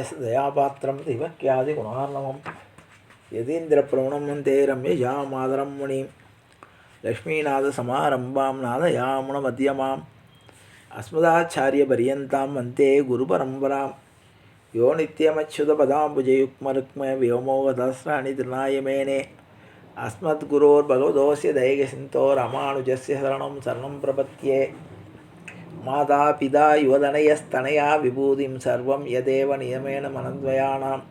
தயாபாத்திரம் தயாபாத்திரம் திவக்கியாதி குணார்ணவம் யதீந்திர பிரவணம் தே ரம்ய யா மாதரம் முனி லக்ஷ்மீநாத சமாரம்பாம் நாத யாமுன மத்தியமாம் அஸ்மதாச்சாரிய பரியந்தாம் வந்தே குரு பரம்பராம் யோ நித்தியமச்சுதபதாம்புஜயுக்மருக்ம வியோமோகதஸ்ராணி திருநாயமேனே அஸ்மத்குரோர் பகவதோசிய தைகசிந்தோ ராமானுஜஸ்ய சரணம் சரணம் பிரபத்தியே மாதா பிதா யுவதனயஸ்தனயா விபூதிம் சர்வம் யதேவ நியமேன மனத்வயானாம்.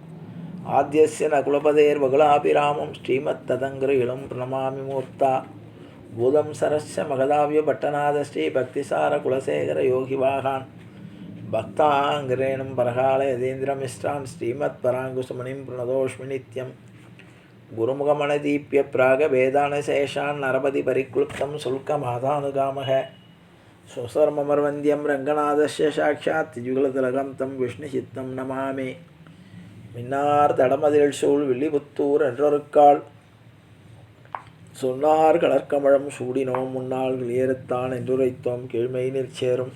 ஆத்தியசிய நகுலபதேர் வகுலாபிராமம் ஸ்ரீமத் ததங்கிரு இளம் பிரணமாமி மூர்த்தா. பூதம் சரஸ்ய மகதாவிய பட்டநாத ஸ்ரீ பக்திசார குலசேகர யோகி வாகான். பக்தாங்கிரேணம் பரகால யதீந்திரமிஸ்ரான் ஸ்ரீமத் பராங்குசுமணிம் பிரணதோஷ்மி நித்யம். குருமுகமணதீப்பிய பிராக வேதானசேஷான் நரபதி பரிக்ளுப்தம் சுல்க மாதானுகாமக சுசர்மமர்வந்தியம் ரங்கநாதஸ்ய சாட்சாத் திஜுகுலதிலகம் தம் விஷ்ணுசித்தம் நமாமே மின்னார் தடமதில் சூழ் வில்லிபுத்தூர் என்றொருக்கால் சொன்னார் கடற்கமழம் சூடினோம் முன்னால் வெளியேறுத்தான் என்றுரைத்தோம் கீழ்மை நிற்சேரும்.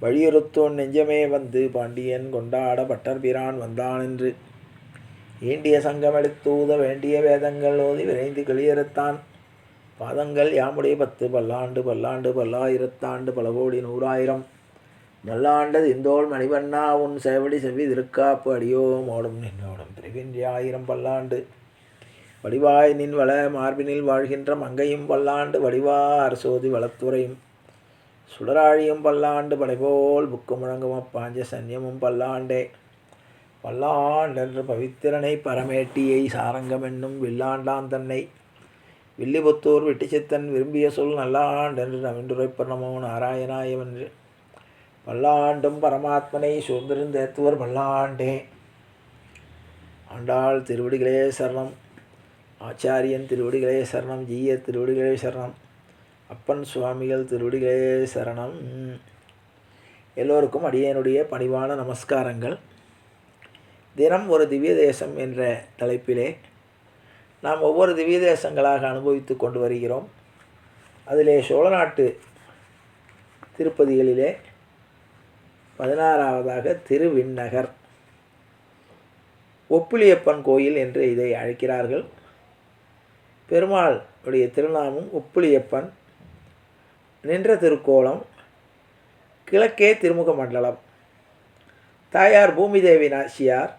வழியுறுத்தோன் நெஞ்சமே வந்து பாண்டியன் கொண்டாட பட்டர்பிரான் வந்தான் என்று ஈண்டிய சங்கமெடுத்தூத வேண்டிய வேதங்கள் ஓதி விரைந்து கிளியறுத்தான் பாதங்கள் யாமுடைய பத்து பல்லாண்டு பல்லாண்டு பல்லாயிரத்தாண்டு பல கோடி நூறாயிரம். மல்லாண்டது இந்தோள் மணிவண்ணா உன் செவடி செவ்வி திருக்காப்பு அடியோம் ஓடும் நின்னோடும் பிரிவின்றி ஆயிரம் பல்லாண்டு. வடிவாய் நின் வள மார்பினில் வாழ்கின்ற மங்கையும் பல்லாண்டு வடிவார் சோதி வளத்துறையும். சுடராழியும் பல்லாண்டு படைபோல் புக்கு முழங்கும் அப்பாஞ்ச சன்யமும் பல்லாண்டே. பல்லாண்டென்று பவித்திரனை பரமேட்டியை சாரங்கம் என்னும் வில்லாண்டான் தன்னை. வில்லிபுத்தூர் விட்டிச்சித்தன் விரும்பிய சொல் நல்லாண்டென்று நவின்றுரைப்பர் நமோ நாராயணாயவென்று. பல்லாண்டும் பரமாத்மனை சூழ்ந்திருந்தேத்துவர் பல்லாண்டே. ஆண்டாள் திருவடிகளே சரணம். ஆச்சாரியன் திருவடிகளே சரணம். ஜீய திருவடிகளே சரணம். அப்பன் சுவாமிகள் திருவடிகளே சரணம். எல்லோருக்கும் அடியனுடைய பணிவான நமஸ்காரங்கள். தினம் ஒரு திவ்ய தேசம் என்ற தலைப்பிலே நாம் ஒவ்வொரு திவ்ய தேசங்களாக அனுபவித்து கொண்டு வருகிறோம். அதிலே சோழநாட்டு திருப்பதிகளிலே பதினாறாவதாக திருவிண்ணகர். ஒப்புளியப்பன் கோயில் என்று இதை அழைக்கிறார்கள். பெருமாள் உடைய திருநாமம் ஒப்புளியப்பன். நின்ற திருக்கோலம் கிழக்கே திருமுக மண்டலம். தாயார் பூமிதேவி நாச்சியார்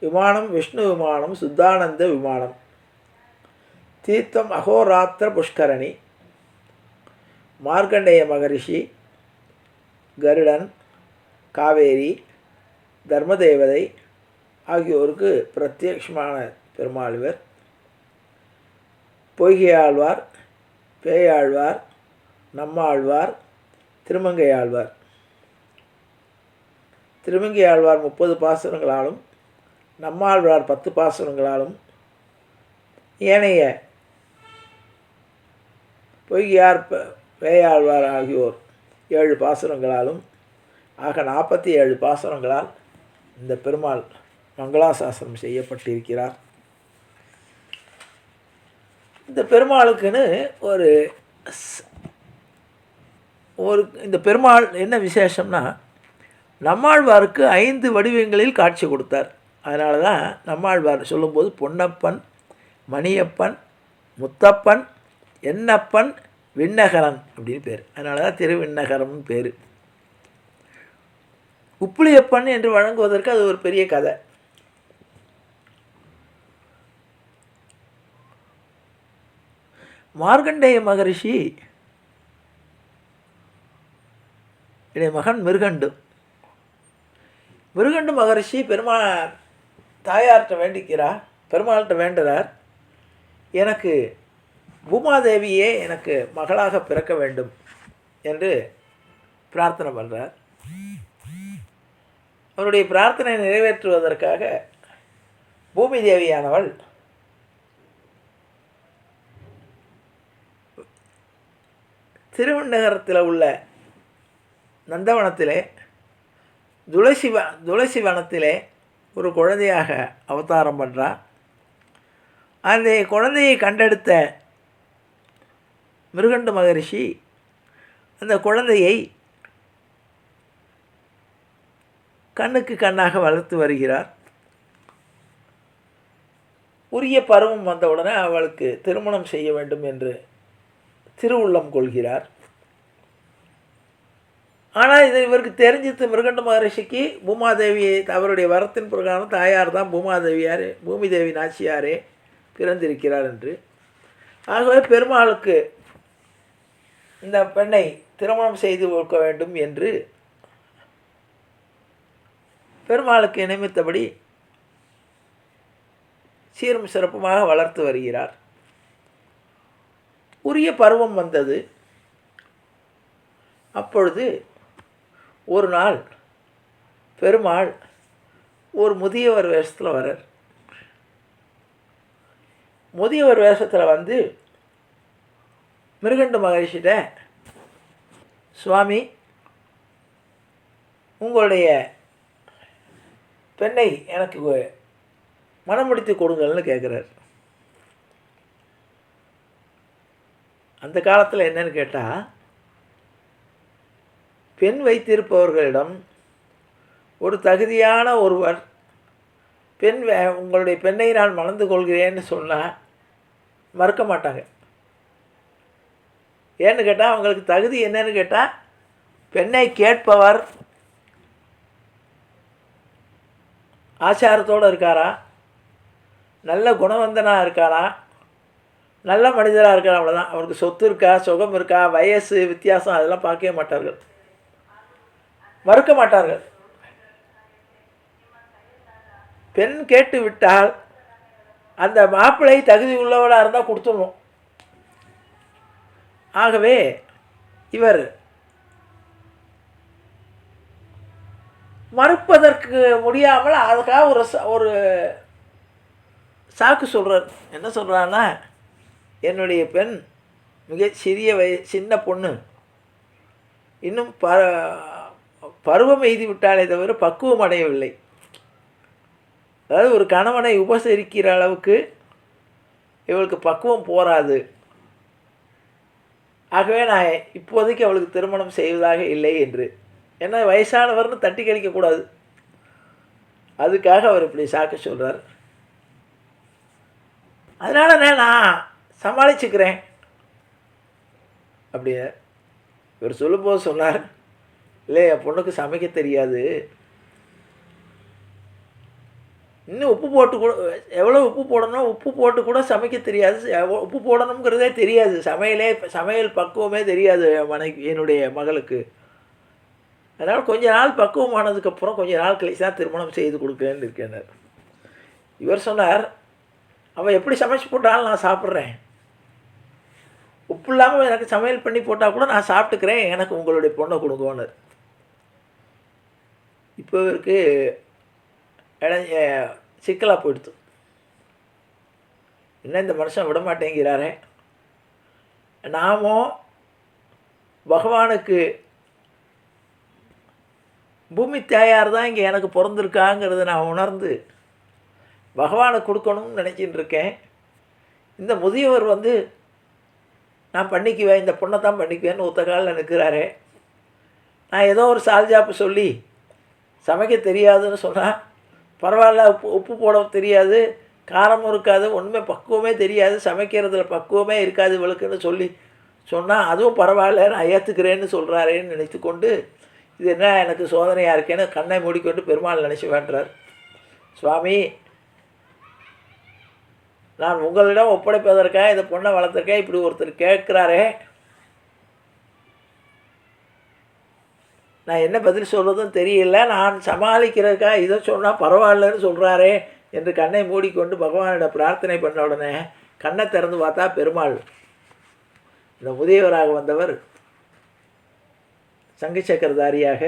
விமானம் விஷ்ணு விமானம் சுத்தானந்த விமானம். தீர்த்தம் அகோராத்திர புஷ்கரணி. மார்க்கண்டேய மகரிஷி கருடன் காவேரி தர்மதேவதை ஆகியோருக்கு பிரத்யக்ஷமான பெருமாள் இவர் பொய்கையாழ்வார் பேயாழ்வார் நம்மாழ்வார் திருமங்கையாழ்வார். திருமங்கையாழ்வார் முப்பது பாசுரங்களாலும் நம்மாழ்வார் பத்து பாசுரங்களாலும் ஏனைய பொய்கையார் வேயாழ்வார் ஆகியோர் ஏழு பாசுரங்களாலும் ஆக நாற்பத்தி ஏழு பாசுரங்களால் இந்த பெருமாள் மங்களாசாசனம் செய்யப்பட்டிருக்கிறார். இந்த பெருமாளுக்குன்னு ஒரு ஒரு இந்த பெருமாள் என்ன விசேஷம்னா நம்மாழ்வாருக்கு ஐந்து வடிவங்களில் காட்சி கொடுத்தார். அதனால தான் நம்மாழ்வார் சொல்லும்போது பொன்னப்பன் மணியப்பன் முத்தப்பன் என்னப்பன் விண்ணகரன் அப்படின்னு பேர். அதனால தான் திருவிண்ணகரம்னு பேர். உப்புளியப்பன் என்று வழங்குவதற்கு அது ஒரு பெரிய கதை. மார்கண்டேய மகரிஷி இடைய மகன் மிருகண்டு. மிருகண்டு மகரிஷி பெருமா தாயார்கிட்ட வேண்டிக்கிறார் பெருமாள்கிட்ட வேண்டுறார் எனக்கு பூமாதேவியே எனக்கு மகளாக பிறக்க வேண்டும் என்று பிரார்த்தனை பண்ணுறார் அவருடைய பிரார்த்தனை நிறைவேற்றுவதற்காக பூமி தேவியானவள் திருவண்ணகரத்தில் உள்ள நந்தவனத்திலே துளசி வ துளசி வனத்திலே ஒரு குழந்தையாக அவதாரம் பண்ணுறா அந்த குழந்தையை கண்டெடுத்த மிருகண்டு மகரிஷி அந்த குழந்தையை கண்ணுக்கு கண்ணாக வளர்த்து வருகிறார். உரிய பருவம் வந்தவுடனே அவளுக்கு திருமணம் செய்ய வேண்டும் என்று திருவுள்ளம் கொள்கிறார். ஆனால் இது இவருக்கு தெரிஞ்சது மிருகண்ட மகரிஷிக்கு பூமாதேவியை அவருடைய வரத்தின் பிரகாரம் தாயார் தான் பூமாதேவியார் பூமிதேவி நாச்சியாரே பிறந்திருக்கிறார் என்று. ஆகவே பெருமாளுக்கு இந்த பெண்ணை திருமணம் செய்து கொடுக்க வேண்டும் என்று பெருமாளுக்கு நியமித்தபடி சீரும் சிறப்புமாக வளர்த்து வருகிறார். உரிய பருவம் வந்தது. அப்பொழுது ஒரு நாள் பெருமாள் ஒரு முதியவர் வேஷத்தில் வரார் முதியவர் வேஷத்தில் வந்து மிருகண்டு மகரிஷிட்ட சுவாமி உங்களுடைய பெண்ணை எனக்கு மனம் முடித்து கொடுங்கள்னு கேட்குறார் அந்த காலத்தில் என்னன்னு கேட்டால் பெண் வைத்திருப்பவர்களிடம் ஒரு தகுதியான ஒருவர் பெண் வே- உங்களுடைய பெண்ணை நான் மணந்து கொள்கிறேன்னு சொன்னால் மறுக்க மாட்டாங்க. ஏன்னு கேட்டால் அவங்களுக்கு தகுதி என்னன்னு கேட்டால் பெண்ணை கேட்பவர் ஆச்சாரத்தோடு இருக்காரா? நல்ல குணவந்தனாக இருக்காரா? நல்ல மனிதராக இருக்காரா? அவ்வளோதான் அவருக்கு சொத்து இருக்கா சுகம் இருக்கா வயசு வித்தியாசம் அதெல்லாம் பார்க்கவே மாட்டார்கள். மறுக்க மாட்டார்கள். பெண் கேட்டு விட்டால் அந்த மாப்பிள்ளை தகுதி உள்ளவராக இருந்தால் கொடுத்துடணும். ஆகவே இவர் மறுப்பதற்கு முடியாமல் அதுக்காக ஒரு ச- ஒரு சாக்கு சொல்கிறார் என்ன சொல்கிறான்னா என்னுடைய பெண் மிக சிறிய வய சின்ன பொண்ணு. இன்னும் ப பருவம் எய்தி விட்டாலே தவிர பக்குவம் அடையவில்லை. அதாவது ஒரு கணவனை உபசரிக்கிற அளவுக்கு இவளுக்கு பக்குவம் போராது ஆகவே நான் இப்போதைக்கு அவளுக்கு திருமணம் செய்வதாக இல்லை என்று. ஏன்னா வயசானவர்னு தட்டி கழிக்கக்கூடாது அதுக்காக அவர் இப்படி சாக்க சொல்கிறார் அதனால நான் சமாளிச்சுக்கிறேன். அப்படியே இவர் சொல்லும்போது சொன்னார். இல்லை என் பொண்ணுக்கு சமைக்க தெரியாது. இன்னும் உப்பு போட்டு கூட எவ்வளோ உப்பு போடணும் உப்பு போட்டு கூட சமைக்க தெரியாது. உப்பு போடணுங்கிறதே தெரியாது. சமையலே சமையல் பக்குவமே தெரியாது என் மனைவி என்னுடைய மகளுக்கு. அதனால் கொஞ்ச நாள் பக்குவமானதுக்கப்புறம் கொஞ்ச நாள் கழிச்சு தான் திருமணம் செய்து கொடுக்குறேன்னு இருக்கேன் இவர் சொன்னார் அவன் எப்படி சமைச்சு போட்டாலும் நான் சாப்பிட்றேன். உப்பு இல்லாமல் எனக்கு சமையல் பண்ணி போட்டால் கூட நான் சாப்பிட்டுக்கிறேன். எனக்கு உங்களுடைய பொண்ணை கொடுங்கோன்னு. இப்போ இவருக்கு இட சிக்கலாக போயிடுத்து. என்ன இந்த மனுஷன் விட மாட்டேங்கிறாரே நாமும் பகவானுக்கு பூமி தாயார் தான் இங்கே எனக்கு பிறந்திருக்காங்கிறத நான் உணர்ந்து பகவானை கொடுக்கணும்னு நினச்சின்னு இருக்கேன் இந்த முதியவர் வந்து நான் பண்ணிக்குவேன் இந்த பொண்ணை தான் பண்ணிக்குவேன்னு ஒத்த காலில் நிற்கிறாரே. நான் ஏதோ ஒரு சால்ஜாப்பு சொல்லி சமைக்க தெரியாதுன்னு சொன்னால் பரவாயில்ல உப்பு உப்பு போட தெரியாது. காரமும் இருக்காது ஒன்றுமே பக்குவமே தெரியாது. சமைக்கிறதுல பக்குவமே இருக்காது இவளுக்குன்னு சொல்லி சொன்னால் அதுவும் பரவாயில்ல நான் ஏற்றுக்கிறேன்னு சொல்கிறாரேன்னு நினைத்து கொண்டு இது என்ன எனக்கு சோதனையாக இருக்கேன்னு கண்ணை மூடிக்கொண்டு பெருமாள் நினச்சி வேண்டுறார். சுவாமி நான் உங்களிடம் ஒப்படைப்பதற்காக இந்த பொண்ணை வளர்த்துருக்கேன் இப்படி ஒருத்தர் கேட்குறாரே நான் என்ன பதில் சொல்கிறதும் தெரியல. நான் சமாளிக்கிறதுக்கா இதை சொன்னால் பரவாயில்லன்னு சொல்கிறாரே என்று கண்ணை மூடிக்கொண்டு பகவானிடம் பிரார்த்தனை பண்ண உடனே கண்ணை திறந்து பார்த்தா பெருமாள். இந்த முதியவராக வந்தவர் சங்கு சக்கரதாரியாக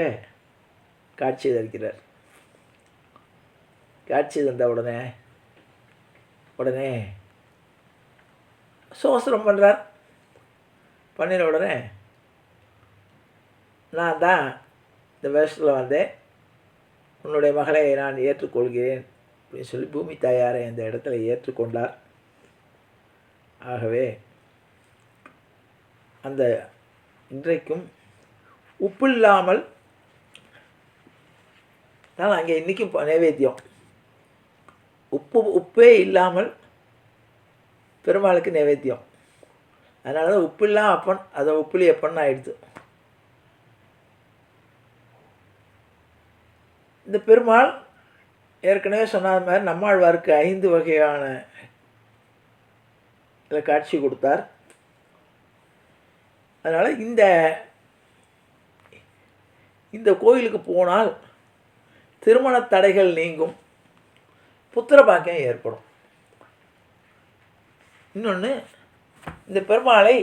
காட்சி தருகிறார். காட்சி தந்த உடனே உடனே சோசனம் பண்ணுறார் பண்ணின உடனே நான் தான் இந்த வேஷத்தில் வந்தேன் உன்னுடைய மகளை நான் ஏற்றுக்கொள்கிறேன் அப்படின்னு சொல்லி பூமி தாயாரை அந்த இடத்துல ஏற்றுக்கொண்டார். ஆகவே அந்த இன்றைக்கும் உப்பு இல்லாமல் தான் அங்கே இன்றைக்கும் நைவேத்தியம். உப்பு உப்பே இல்லாமல் பெருமாளுக்கு நைவேத்தியம். அதனால தான் உப்பு இல்லாமல் அப்பன் அதை உப்புலி அப்பன் ஆயிடுது இந்த பெருமாள் ஏற்கனவே சொன்னது மாதிரி நம்மாழ்வாருக்கு ஐந்து வகையான இதில் காட்சி கொடுத்தார். அதனால் இந்த இந்த கோயிலுக்கு போனால் திருமண தடைகள் நீங்கும் புத்திர பாக்கியம் ஏற்படும். இன்னொன்று இந்த பெருமாளை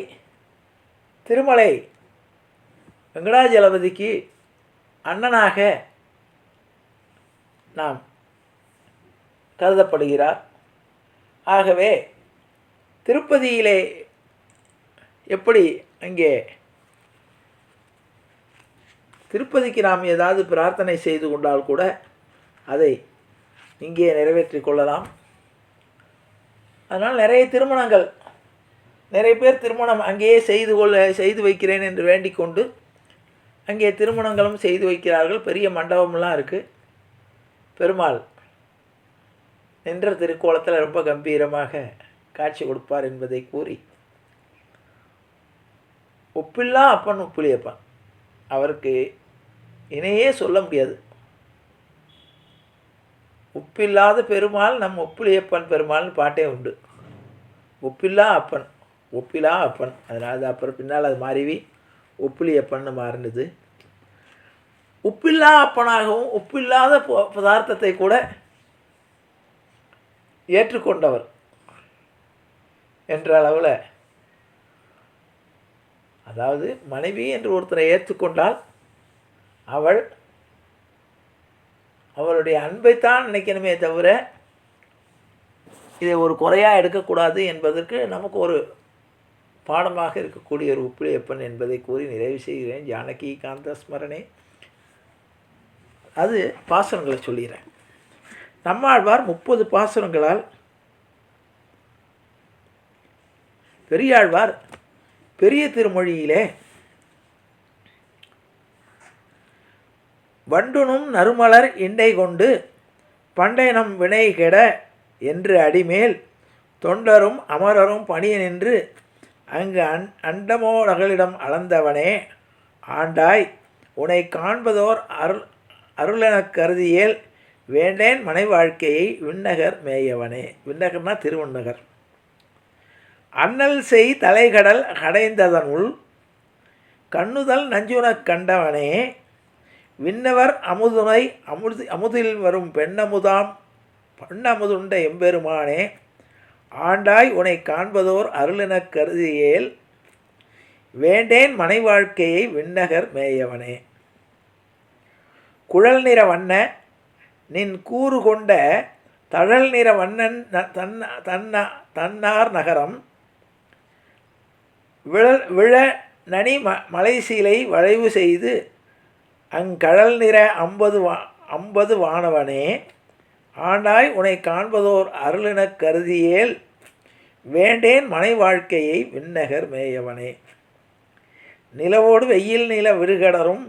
திருமலை வெங்கடாஜலபதிக்கு அண்ணனாக நாம் கருதப்படுகிறார். ஆகவே திருப்பதியிலே எப்படி அங்கே திருப்பதிக்கு நாம் ஏதாவது பிரார்த்தனை செய்து கொண்டால் கூட அதை இங்கே நிறைவேற்றி கொள்ளலாம். அதனால் நிறைய திருமணங்கள் நிறைய பேர் திருமணம் அங்கேயே செய்து கொள்ள செய்து வைக்கிறேன் என்று வேண்டிக் கொண்டு அங்கே திருமணங்களும் செய்து வைக்கிறார்கள். பெரிய மண்டபம்லாம் இருக்குது பெருமாள் நின்ற திருக்கோலத்தில் ரொம்ப கம்பீரமாக காட்சி கொடுப்பார் என்பதை கூறி ஒப்பில்லா அப்பன் உப்புலியப்பன். அவருக்கு இணையே சொல்ல முடியாது. உப்பில்லாத பெருமாள் நம் ஒப்புளியப்பன் பெருமாள்னு பாட்டே உண்டு. ஒப்பில்லா அப்பன் ஒப்பிலா அப்பன். அதனால் அது அப்புறம் பின்னால் அது மாறிவி. ஒப்புளியப்பன்னு மாறினது. உப்பில்லா அப்பனாகவும் உப்பில்லாத ப- பதார்த்தத்தை கூட ஏற்றுக்கொண்டவர் என்ற அளவில் அதாவது மனைவி என்று ஒருத்தரை ஏற்றுக்கொண்டால் அவள் அவளுடைய அன்பைத்தான் நினைக்கணுமே தவிர இதை ஒரு குறையாக எடுக்கக்கூடாது என்பதற்கு நமக்கு ஒரு பாடமாக இருக்கக்கூடிய ஒரு உப்பிலியப்பன் என்பதை கூறி நிறைவு செய்கிறேன். ஜானகி காந்த ஸ்மரணே அது பாசனங்களை சொல்லிடுறேன் நம்மாழ்வார் முப்பது பாசுரங்களால் பெரியாழ்வார் பெரிய திருமொழியிலே வண்டுனும் நறுமலர் இண்டை கொண்டு பண்டைனம் வினை கெட என்று அடிமேல் தொண்டரும் அமரரும் பணிய நின்று அங்கு அன் அண்டமோடகளிடம் அளந்தவனே ஆண்டாய் உனை காண்பதோர் அருள் அருளெனக் கருதியேல் வேண்டேன் மனை வாழ்க்கையை விண்ணகர் மேயவனே. விண்ணகர்னா திருவண்ணகர். அண்ணல் செய் தலைகடல் அடைந்ததனுள் கண்ணுதல் நஞ்சுனக் கண்டவனே. விண்ணவர் அமுதுனை அமுது அமுதில் வரும் பெண்ணமுதாம் பெண்ணமுதுண்ட எம்பெருமானே. ஆண்டாய் உனை காண்பதோர் அருளெனக் கருதியேல் வேண்டேன் மனை வாழ்க்கையை விண்ணகர் மேயவனே. குழல் நிற வண்ண நின் கூறு கொண்ட தழல் நிற வண்ணன் ந- தன்ன தன்னார் நகரம். விழல் விழ நனி ம மலைசீலை வளைவு செய்து அங்கழல் நிற ஐம்பது வா ஐம்பது வானவனே ஆண்டாய் உனை காண்பதோர் அருளினக் கருதியேல் வேண்டேன் மனை வாழ்க்கையை விண்ணகர் மேயவனே. நிலவோடு வெயில் நில விருகடரும்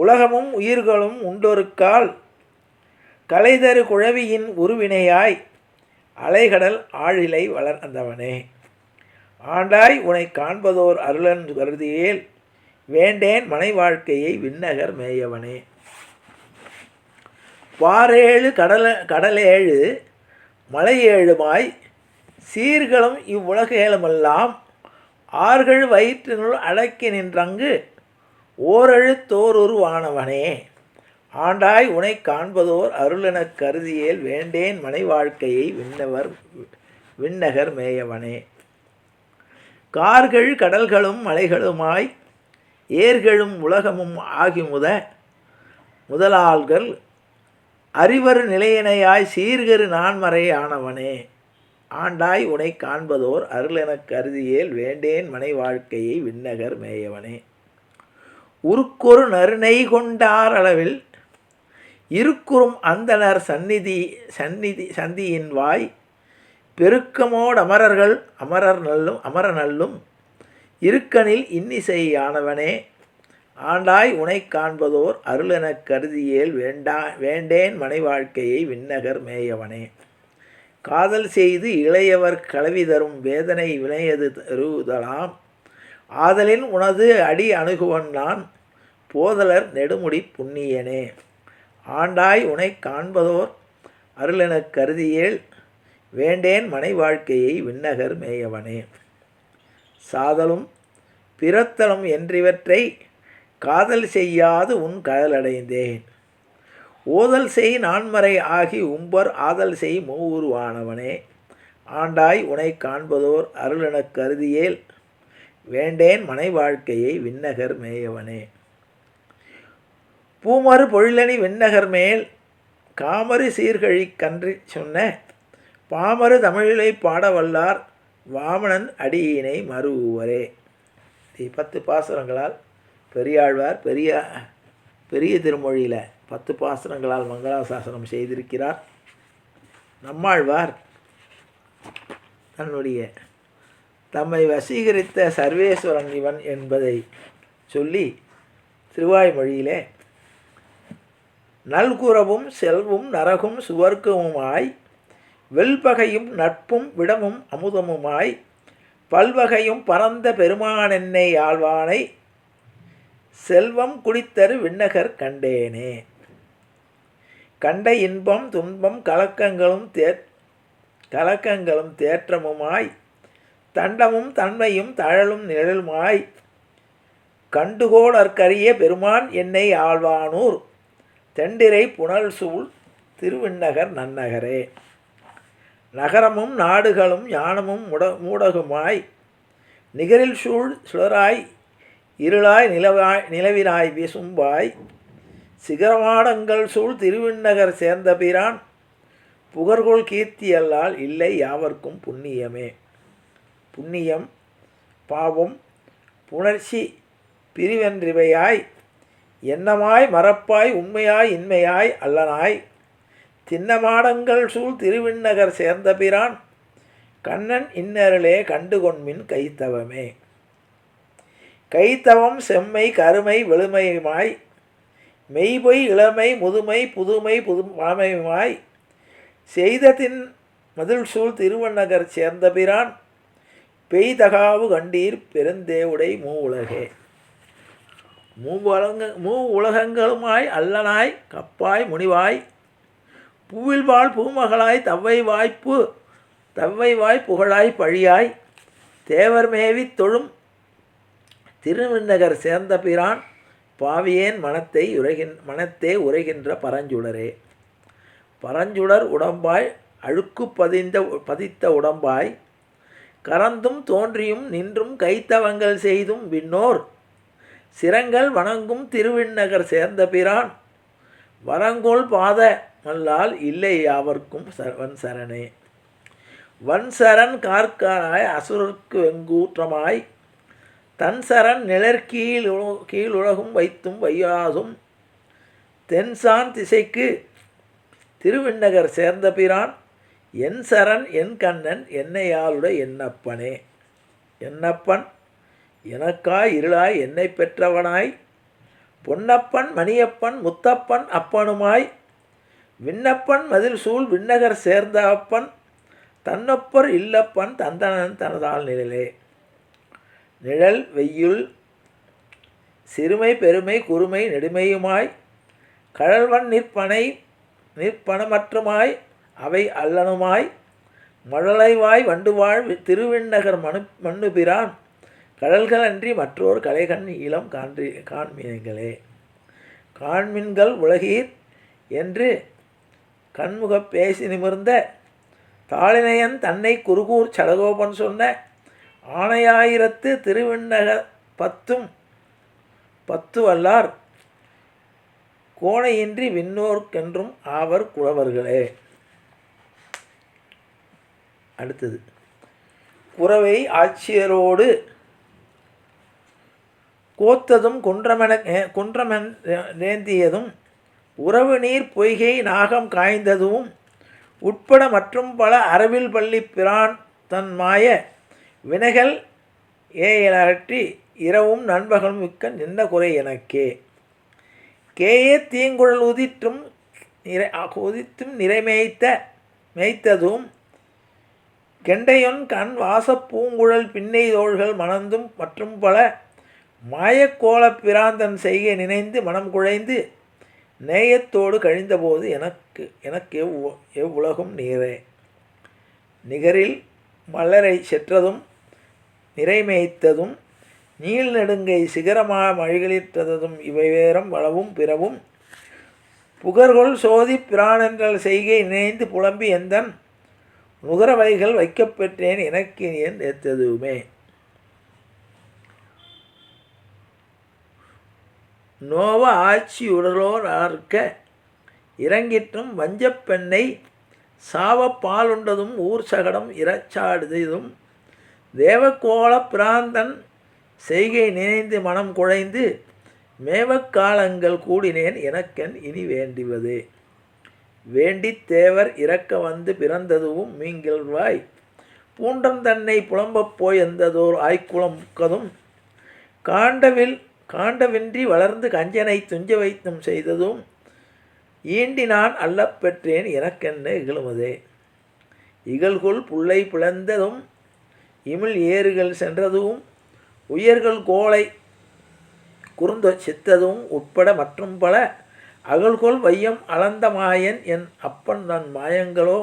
உலகமும் உயிர்களும் உண்டொருக்கால். கலைதரு குழவியின் உருவினையாய் அலைகடல் ஆழிலை வளர்ந்தவனே. ஆண்டாய் உனை காண்பதோர் அருளன் கருதியேல் வேண்டேன் மனை வாழ்க்கையை விண்ணகர் மேயவனே. பாரேழு கடல கடலேழு மலையேழுமாய் சீர்களும் இவ்வுலகேலுமெல்லாம் ஆர்கள் வயிற்றினுள் அடக்கி நின்றங்கு ஓரெழுத்தோருருவானவனே ஆண்டாய் உனை காண்பதோர் அருளெனக் கருதியேல் வேண்டேன் மனை வாழ்க்கையை விண்ணவர் விண்ணகர் மேயவனே. கார்கள் கடல்களும் மலைகளுமாய் ஏர்களும் உலகமும் ஆகிமுத முதலாள்கள் அறிவர் நிலையினையாய் சீர்கரு நான்மறை ஆனவனே. ஆண்டாய் உனை காண்பதோர் அருளெனக் கருதியேல் வேண்டேன் மனை வாழ்க்கையை விண்ணகர் மேயவனே. உருக்கொரு நறுநெய் கொண்டார் அளவில் இருக்குறும் அந்தணர் சந்நிதி சந்நிதி சந்தியின் வாய் பெருக்கமோடு அமரர்கள் அமரர் நல்லும் அமர நல்லும் இருக்கனில் இன்னிசையானவனே ஆண்டாய் உனைக் காண்பதோர் அருளெனக் கருதியேல் வேண்டா வேண்டேன் மனை வாழ்க்கையை விண்ணகர் மேயவனே. காதல் செய்து இளையவர் கலவி தரும் வேதனை வினையது தருதலாம். ஆதலின் உனது அடி அணுகுவன் நான் போதலர் நெடுமுடி புண்ணியனே. ஆண்டாய் உனை காண்பதோர் அருளெனக் கருதியேல் வேண்டேன் மனை வாழ்க்கையை விண்ணகர் மேயவனே. சாதலும் பிறத்தலும் என்றிவற்றை காதல் செய்யாது உன் கடலடைந்தேன் ஓதல் செய் நான்மறை ஆகி உம்பர் ஆதல் செய் மூவுருவானவனே ஆண்டாய் உனை காண்பதோர் அருளெனக் கருதியேல் வேண்டேன் மனை வாழ்க்கையை விண்ணகர் மேயவனே. பூமறு பொழிலணி விண்ணகர் மேல் காமறு சீர்கழி கன்றி சொன்ன பாமறு தமிழிலை பாடவல்லார் வாமணன் அடியினை மறுவரே பத்து பாசுரங்களால் பெரியாழ்வார் பெரிய பெரிய திருமொழியில் பத்து பாசுரங்களால் மங்களாசாசனம் செய்திருக்கிறார். நம்மாழ்வார் தன்னுடைய தம்மை வசீகரித்த சர்வேஸ்வரன் இவன் என்பதை சொல்லி திருவாய்மொழியிலே நல்குறவும் செல்வும் நரகும் சுவர்க்கமுமாய் வெல்பகையும் நட்பும் விடமும் அமுதமுமாய் பல்வகையும் பரந்த பெருமானென்னை ஆழ்வானை செல்வம் குடித்தரு விண்ணகர் கண்டேனே. கண்ட இன்பம் துன்பம் கலக்கங்களும் தே கலக்கங்களும் தேற்றமுமாய் தண்டமும் தன்மையும் தழலும் நிழலுமாய் கண்டுகோளற்கரிய பெருமான் என்னை ஆழ்வானூர். தெண்டிரை புனல் சூழ் திருவிண்ணகர் நன்னகரே. நகரமும் நாடுகளும் யானமும் முட மூடகுமாய் நிகரில் சூழ் சுடராய் இருளாய் நிலவாய் நிலவினாய் வீசும்பாய் சிகரமாடங்கள் சூழ் திருவிண்ணகர் சேர்ந்த பிரான் புகர்கோள் கீர்த்தியல்லால் இல்லை யாவர்க்கும் புண்ணியமே. புண்ணியம் பாவம் புணர்ச்சி பிரிவென்றிவையாய் என்னமாய் மறப்பாய் உண்மையாய் இன்மையாய் அல்லனாய் தின்னமாடங்கள் சூழ் திருவிண்ணகர் சேர்ந்த பிரான் கண்ணன் இன்னருளே கண்டுகொண்மின் கைத்தவமே. கைத்தவம் செம்மை கருமை வெளுமையுமாய் மெய்பொய் இளமை முதுமை புதுமை புது பழமையுமாய் செய்ததின் மதில் சூழ் திருவண்ணகர் சேர்ந்த பிரான் பெய்தகாவு கண்டீர் பெருந்தேவுடை மூ மூவலங்க மூ உலகங்களுமாய் அல்லனாய் கப்பாய் முனிவாய் பூவில் வாழ் பூமகளாய் தவ்வை வாய்ப்பு தவ்வை வாய் புகழாய் பழியாய் தேவர் மேவி தொழும் திருவிண்ணகர் சேர்ந்த பிரான் பாவியேன் மனத்தை உரைகின் மனத்தே உரைகின்ற பரஞ்சுடரே. பரஞ்சுடர் உடம்பாய் அழுக்கு பதிந்த பதித்த உடம்பாய் கறந்தும் தோன்றியும் நின்றும் கைத்தவங்கள் செய்தும் விண்ணோர் சிரங்கள் வணங்கும் திருவிண்ணகர் சேர்ந்த பிரான். வரங்கோல் பாத மல்லால் இல்லை யாவர்க்கும் வன் சரணே. வன் சரண் கார்காராய் அசுரர்க்கு வெங்கூற்றமாய். தன் சரண் நிழற்கீழ் கீழுலகும் வைத்தும் வையாதும். தென்சான் திசைக்கு திருவிண்ணகர் சேர்ந்த பிரான். என் சரண் என் கண்ணன் என்னையாளுட என்னப்பனே என்னப்பன் எனக்காய் இருளாய் என்னை பெற்றவனாய். பொன்னப்பன் மணியப்பன் முத்தப்பன் அப்பனுமாய். விண்ணப்பன் மதில் சூழ் விண்ணகர் சேர்ந்த அப்பன். தன்னொப்பர் இல்லப்பன் தந்தனன் தனதால் நிழலே. நிழல் வெய்யுள் சிறுமை பெருமை குறுமை நெடுமையுமாய். கழல்வன் நிற்பனை நிற்பனமற்றுமாய். அவை அல்லனுமாய். மழலைவாய் வண்டுவாழ் திருவிண்ணகர் மனு மண்ணுபிரான். கடல்களன்றி மற்றோர் கலைகண் இளம் கான்றி காண்மீன்களே காண்மின்கள் உலகீர் என்று கண்முகப் பேசி நிமிர்ந்த தாளினையன் தன்னை குருகூர் சடகோபன் சொன்ன ஆணையாயிரத்து திருவிண்ணக பத்தும் பத்து வல்லார் கோணையின்றி விண்ணோர்க்கென்றும் ஆவர் குழவர்களே. அடுத்தது. குறவை ஆட்சியரோடு கோத்ததும் குன்றமென குன்றமென் நேந்தியதும் உறவு நீர் பொய்கை நாகம் காய்ந்ததும் உட்பட மற்றும் பல அரவில் பள்ளி பிரான் தன் மாய வினைகள் ஏயலற்றி இரவும் நண்பகலும் மிக்க நின்ன குறை எனக்கே. கேயே தீங்குழல் உதிற்றும் நிறை உதித்தும் நிறைமேய்த்த மேய்த்ததும் கெண்டையொன் கண் வாசப் பூங்குழல் பின்னை தோள்கள் மணந்தும் மற்றும் பல மாயக்கோலப் பிராந்தன் செய்கை நினைந்து மனம் குழைந்து நேயத்தோடு கழிந்தபோது எனக்கு எனக்கு எவ் எவ்வுலகும் நீரே. நிகரில் மலரை செற்றதும் நிறைமேய்த்ததும் நீள் நெடுங்கை சிகரமா மழிகளிற்றதும் இவை வேறும் வளவும் பிறவும் புகர்கொள் சோதி பிராணங்கள் செய்கை நினைந்து புலம்பி எந்தன் நுகரவைகள் வைக்கப்பெற்றேன் எனக்கு என் எத்ததுமே நோவ ஆட்சி உடலோர் ஆர்க்க இறங்கிற்றும் வஞ்சப்பெண்ணை சாவ பாலுண்டதும் ஊர் சகடம் இறச்சாடுதும் தேவக்கோள பிராந்தன் செய்கை நினைந்து மனம் குழைந்து மேவக்காலங்கள் கூடினேன் எனக்கென் இனி வேண்டிவது. வேண்டித் தேவர் இறக்க வந்து பிறந்ததுவும் மீங்கில்வாய் பூண்டம் தன்னை புலம்பப் போய் எந்ததோர் ஆய்க்குளம் முக்கதும். காண்டவில் காண்டவின்றி வளர்ந்து கஞ்சனை துஞ்ச வைத்தம் செய்ததும் ஈண்டி நான் அல்லப்பெற்றேன் எனக்கென்ன இகழுமதே. இகழ்குள் புள்ளை பிளந்ததும் இமிழ் ஏறுகள் சென்றதும் உயர்கள் கோளை குறுந்த சித்ததும் உட்பட மற்றும் பல அகழ்கொள் வையம் அளந்த மாயன் என் அப்பன் தன் மாயங்களோ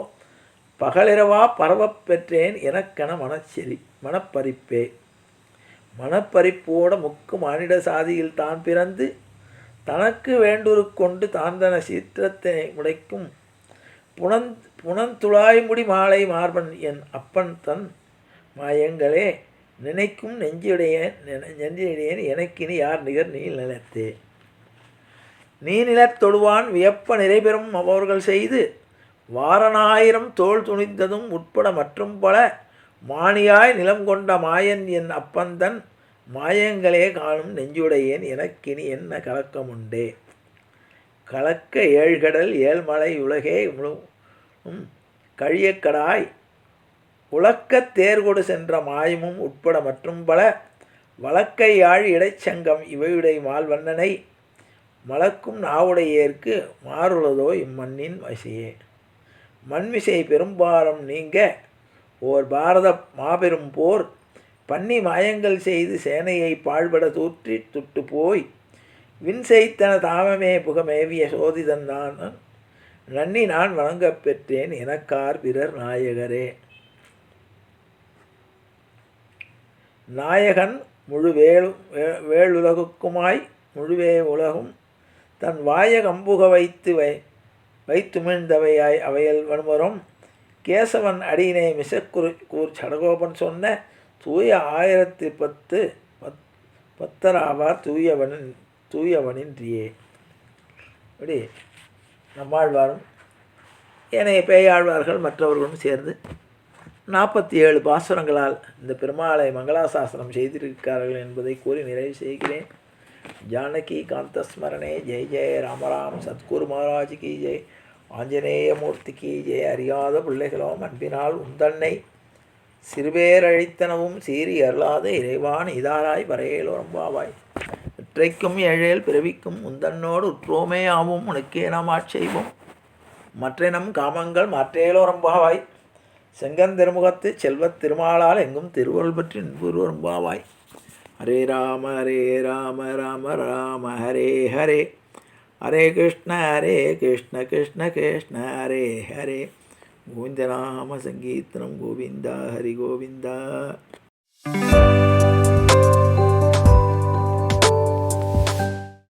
பகலிரவா பரவப் பெற்றேன் எனக்கென மனச்செறி மனப்பறிப்பே மனப்பறிப்போட முக்கு மானிட சாதியில் தான் பிறந்து தனக்கு வேண்டுரு கொண்டு தான் தன சீற்றத்தை முடைக்கும் புனந் புனந்துளாய்முடி மாலை மார்பன் என் அப்பன் தன் மாயங்களே நினைக்கும் நெஞ்சுடையேன் நெஞ்சுடையேன் எனக்கினி யார் நிகர் நீ நிலத்தே? நீ நிலத்தொழுவான் வியப்ப நிறைபெறும் அவர்கள் செய்து வாரணாயிரம் தோல் துணிந்ததும் உட்பட மற்றும் பல மானியாய் நிலம் கொண்ட மாயன் என் அப்பந்தன் மாயங்களே காணும் நெஞ்சுடையேன் எனக்கினி என்ன கலக்கமுண்டே? கலக்க ஏழ்கடல் ஏழ்மலை உலகே முழும் கழியக்கடாய் உலக்கத் தேர்கொடு சென்ற மாயமும் உட்பட மற்றும் பல வழக்கை யாழ் இடைச்சங்கம் இவையுடைய மால்வண்ணனை மலக்கும் நாவுடையேற்கு மாறுள்ளதோ இம்மண்ணின் வசையே? மண்விசை பெரும்பாரம் நீங்க ஓர் பாரத மாபெரும் போர். பன்னி மாயங்கள் செய்து சேனையை பாழ்பட தூற்றி துட்டு போய் வின் செய்தன தாமமே புகமேவிய சோதிதன் நான் நன்னி நான் வணங்கப் பெற்றேன் எனக்கார் பிறர் நாயகரே. நாயகன் முழு வேலு வேளுலகுக்குமாய் முழுவே உலகும். தன் வாயகம்புக வைத்து வை வைத்துமிழ்ந்தவையாய் அவையல் வன்மரும். கேசவன் அடியினை மிசக்குரு கூர் சடகோபன் சொன்ன தூய ஆயிரத்தி பத்து பத் பத்தராவார் தூயவனின் தூயவனின்றியே. இப்படி நம்மாழ்வாரும் ஏனைய பேயாழ்வார்கள் மற்றவர்களும் சேர்ந்து நாற்பத்தி ஏழு பாசுரங்களால் இந்த பெருமாளை மங்களாசாசனம் செய்திருக்கிறார்கள் என்பதை கூறி நிறைவு செய்கிறேன். ஜானகி காந்தஸ்மரணே ஜெய் ஜெய ராமராம் சத்குரு மகாராஜ் கி ஜெய். ஆஞ்சநேய மூர்த்திக்கு ஜெய அறியாத பிள்ளைகளோ அன்பினால் உந்தன்னை சிறுபேரழித்தனவும் சீறி அருளாத இறைவான் இதாராய் வரையலோரம்பாவாய் இற்றைக்கும் ஏழேல் பிறவிக்கும் உந்தன்னோடு உற்றோமே ஆவும் உனக்கே நாம் ஆட்செய்வோம் மற்ற காமங்கள் மாற்றேலோரம்பாவாய் செங்கந்திருமுகத்து செல்வத் திருமாலால் எங்கும் திருவருள் பற்றி நின்புருவம்பாவாய் ஹரே ராம ஹரே ராம ராம ராம ஹரே ஹரே. హరే కృష్ణ హరే కృష్ణ కృష్ణ కృష్ణ హరే హరే. గోవిందనామ సంకీర్తనం గోవింద హరి గోవింద.